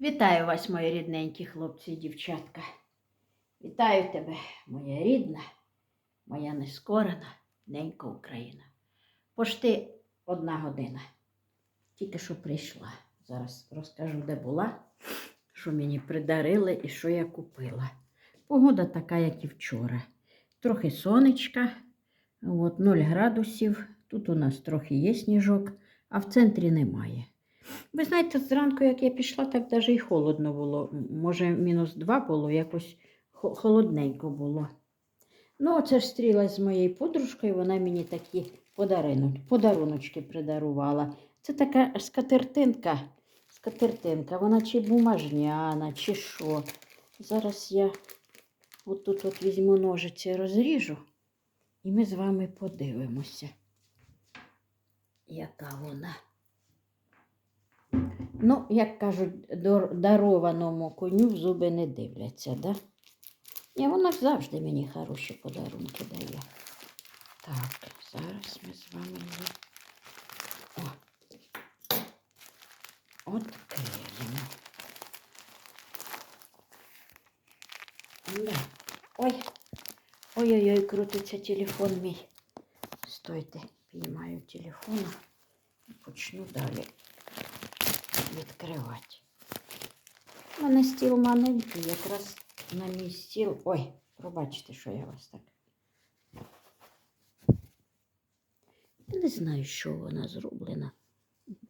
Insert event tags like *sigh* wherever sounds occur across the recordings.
Вітаю вас, мої рідненькі хлопці і дівчатка. Вітаю тебе, моя рідна, моя нескорена ненька Україна. Пошти одна година. Тільки що прийшла. Зараз розкажу, де була, що мені придарили і що я купила. Погода така, як і вчора. Трохи сонечка, от 0 градусів. Тут у нас трохи є сніжок, а в центрі немає. Ви знаєте, зранку, як я пішла, так навіть і холодно було. Може, мінус два було, якось холодненько було. Ну, оце ж стрілась з моєю подружкою, вона мені такі подаруночки придарувала. Це така скатертинка, скатертинка, вона чи бумажняна, чи що. Зараз я отут от візьму ножиці, розріжу, і ми з вами подивимося, яка вона. Ну, як кажуть, дарованому коню в зуби не дивляться, да? Ні, вона завжди мені хороші подарунки дає. Так, зараз ми з вами її. О. Откриємо. Да. Ой. Ой-ой-ой, крутиться телефон мій. Стойте, піймаю телефона і почну далі відкривати. У мене стіл маленький, якраз на мій стіл. Ой, пробачте, що я вас так. Я не знаю, що вона зроблена.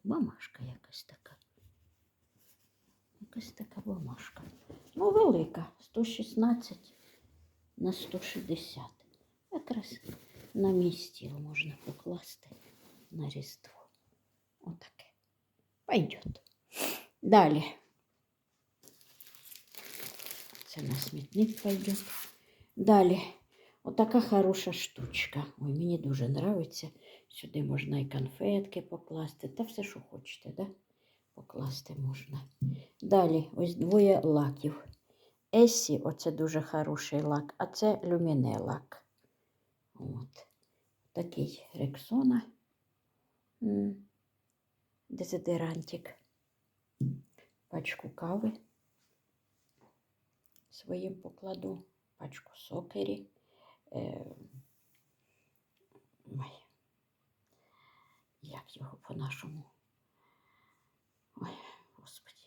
Бумажка якась така. Якась така бумажка. Ну, велика, 116 на 160. Якраз на мій стіл можна покласти на різдво. Отаке. Пойдет. Далі. Це на смітник пойде. Далі. Отака хороша штучка. Ой, мені дуже подобається. Сюди можна і конфетки покласти, та все, що хочете, да? покласти можна. Далі, ось двоє лаків. Есі, оце дуже хороший лак, а це люміне лак. От. Такий рексона. Дезодорантик. Пачку кави своїм покладу, пачку сокері. Е, ой, як його по-нашому? Ой, господи,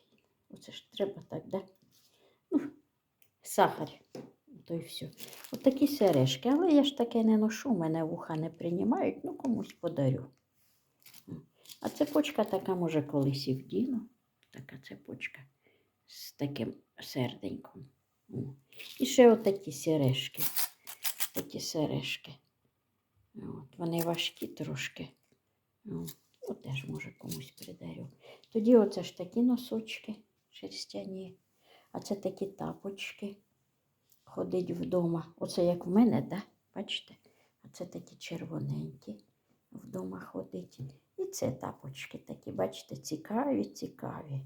оце ж треба так, да? Ну, сахар, то й все. От такі сережки, але я ж таке не ношу, мене вуха не приймають, ну комусь подарю. А цепочка така, може, колись і вдіну. Така цепочка з таким серденьком. І ще отакі сережки. Такі сережки. От, вони важкі трошки. От теж може комусь придарю. Тоді оце ж такі носочки шерстяні, а це такі тапочки. Ходить вдома. Оце як в мене, да? бачите? А це такі червоненькі вдома ходить. І це тапочки такі, бачите, цікаві, цікаві.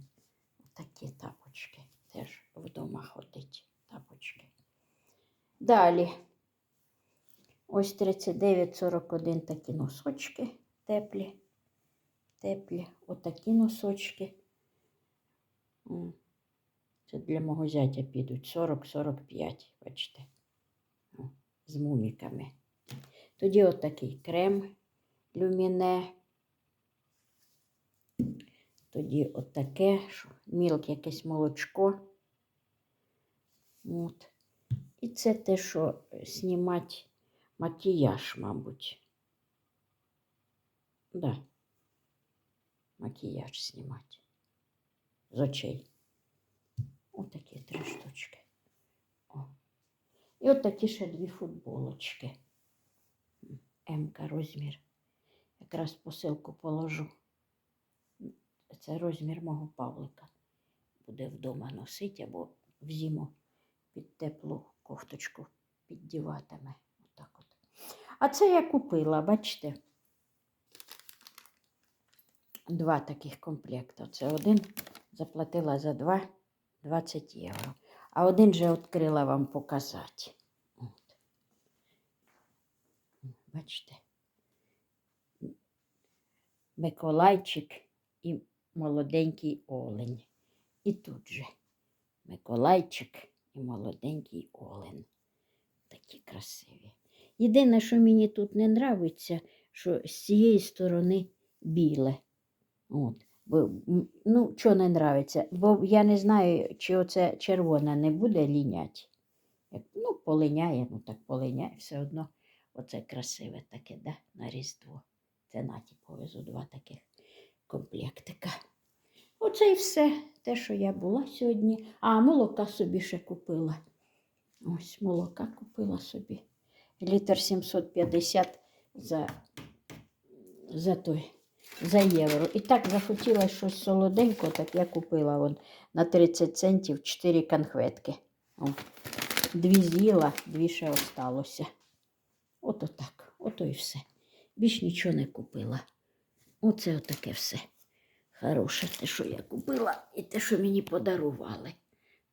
Такі тапочки теж вдома ходить тапочки. Далі. Ось 39-41 такі носочки теплі. Теплі. Отакі носочки. Це для мого зятя підуть 40-45, бачите. З муміками. Тоді отакий крем люміне. Тоді отаке, що мілк якесь молочко. От. І це те, що знімати макіяж, мабуть. Да. Макіяж знімати. З очей. Отакі три штучки. О. І от такі ще дві футболочки. М-ка розмір. Якраз посилку положу. Це розмір мого Павлика. Буде вдома носити або в зиму під теплу кофточку піддіватиме. Отак от. А це я купила, бачите? Два таких комплекти. Це один заплатила за два 20 євро. А один же відкрила вам показати. От. Бачите? Миколайчик і молоденький олень. І тут же Миколайчик і молоденький Олен. Такі красиві. Єдине, що мені тут не нравиться, що з цієї сторони біле. От. Бо, ну, що не нравиться? Бо я не знаю, чи оце червона не буде лінять. Ну, полиняє, ну так полиняє все одно. Оце красиве таке, да, на Різдво. Це наті повезу два таких комплектика. Оце і все, те, що я була сьогодні. А молока собі ще купила. Ось молока купила собі. Літр 750 за, за той, за євро. І так захотіла щось солоденько, так я купила вон, на 30 центів 4 конфетки. О, дві з'їла, дві ще осталося. Ото так, ото і все. Більш нічого не купила. Оце отаке все. Хороше те, що я купила, і те, що мені подарували.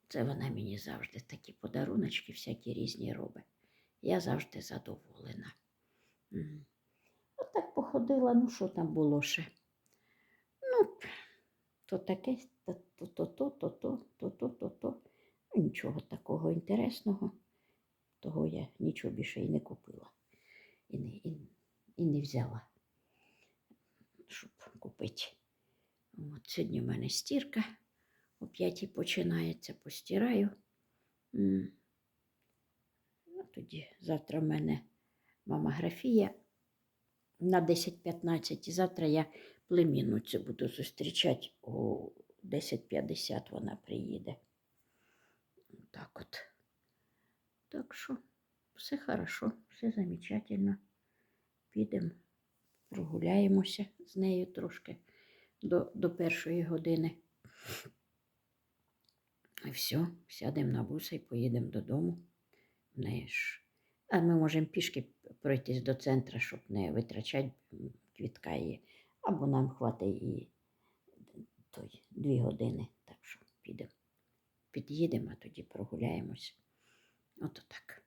Це вона мені завжди такі подаруночки всякі різні робить. Я завжди задоволена. Отак походила, ну що там було ще? Ну, то таке, то-то, то-то, то-то, то-то. Ну, нічого такого інтересного, того я нічого більше і не купила, і не, і, і не взяла купити. От сьогодні в мене стірка. О п'ятій починається, постираю. Ну, тоді завтра в мене мамографія на 10.15. І завтра я племінницю буду зустрічати о 10.50 вона приїде. Так от. Так що все хорошо, все замечательно. Підемо, прогуляємося з нею трошки до, до першої години. І все, сядемо на буса і поїдемо додому. Ж. А ми можемо пішки пройтись до центру, щоб не витрачати квітка її. Або нам хватить і той, дві години. Так що підемо. Під'їдемо, а тоді прогуляємось. Ото так.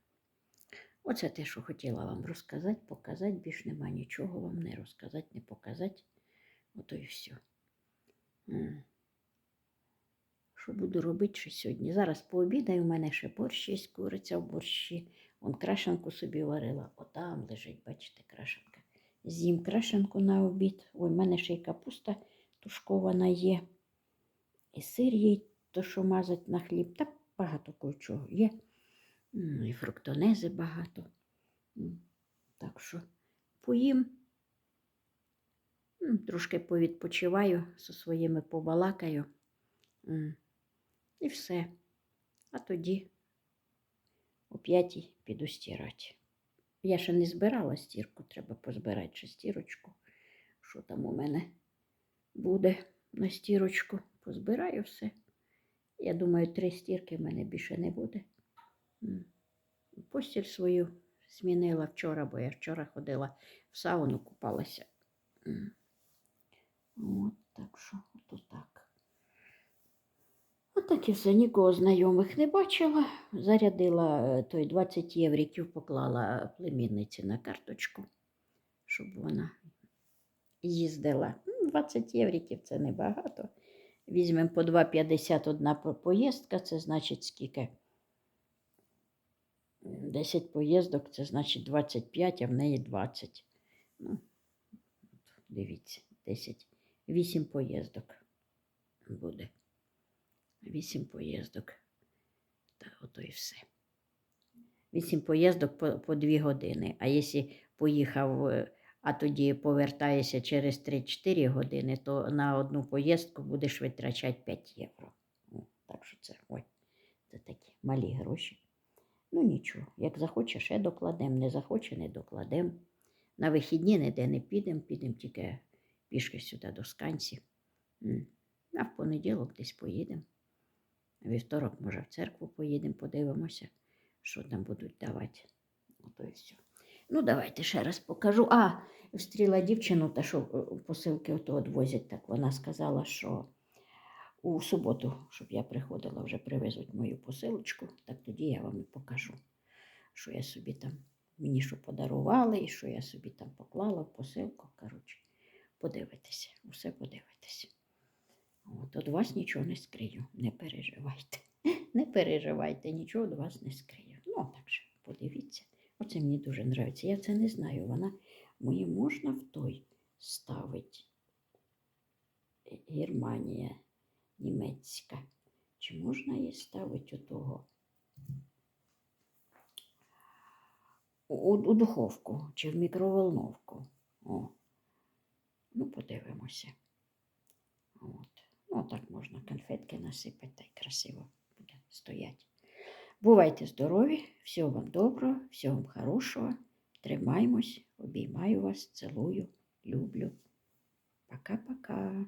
Оце те, що хотіла вам розказати, показати. Більш нема нічого вам не розказати, не показати. Ото і все. Що буду робити ще сьогодні? Зараз пообідаю, у мене ще борщ є, куриця в борщі. Вон крашенку собі варила. Отам лежить, бачите, крашенка. З'їм крашенку на обід. Ой, в мене ще й капуста тушкована є. І сир є, то, що мазать на хліб. Та багато кого є. М, І фруктонези багато. Так що поїм. Трошки повідпочиваю зі своїми побалакаю. І все. А тоді о п'ятій піду стирати. Я ще не збирала стірку, треба позбирати ще стірочку. Що там у мене буде на стірочку? Позбираю все. Я думаю, три стірки в мене більше не буде. Постіль свою змінила вчора, бо я вчора ходила в сауну, купалася. От так що, ото так. Отак і все, нікого знайомих не бачила. Зарядила е, той 20 євриків, поклала племінниці на карточку, щоб вона їздила. 20 євриків це небагато. Візьмемо по 2,50 одна поїздка, це значить скільки? 10 поїздок, це значить 25, а в неї 20. Ну, дивіться, 10. 8 поїздок буде. 8 поїздок. Та ото і все. 8 поїздок по, по 2 години. А якщо поїхав, е, а тоді повертаєшся через 3-4 години, то на одну поїздку будеш витрачати 5 євро. Ну, так що це, ой, це такі малі гроші. Ну нічого, як захоче, ще докладемо, не захоче, не докладемо. На вихідні ніде не підемо, підемо тільки пішки сюди до сканців. М. А в понеділок десь поїдемо. Вівторок, може, в церкву поїдемо, подивимося, що там будуть давати. Ото і все. Ну, давайте ще раз покажу. А, встріла дівчину, та що е, посилки ото відвозять, так вона сказала, що у суботу, щоб я приходила, вже привезуть мою посилочку, так тоді я вам і покажу, що я собі там, мені що подарували, і що я собі там поклала в посилку. Коротше, подивитися, усе подивитися. От, від вас нічого не скрию, не переживайте. *laughs* Не переживайте, нічого від вас не скрию. Ну, так же, подивіться. Оце мені дуже подобається. Я це не знаю. Вона мені можна в той ставити. Е, Германія німецька. Чи можна її ставити у того? У, у духовку чи в мікроволновку? О. Ну, подивимося. От. Ну, так можна конфетки насипати, й красиво буде стоять. Бувайте здорові, всього вам доброго, всього вам хорошого. Тримаймось, обіймаю вас, цілую, люблю. Пока-пока.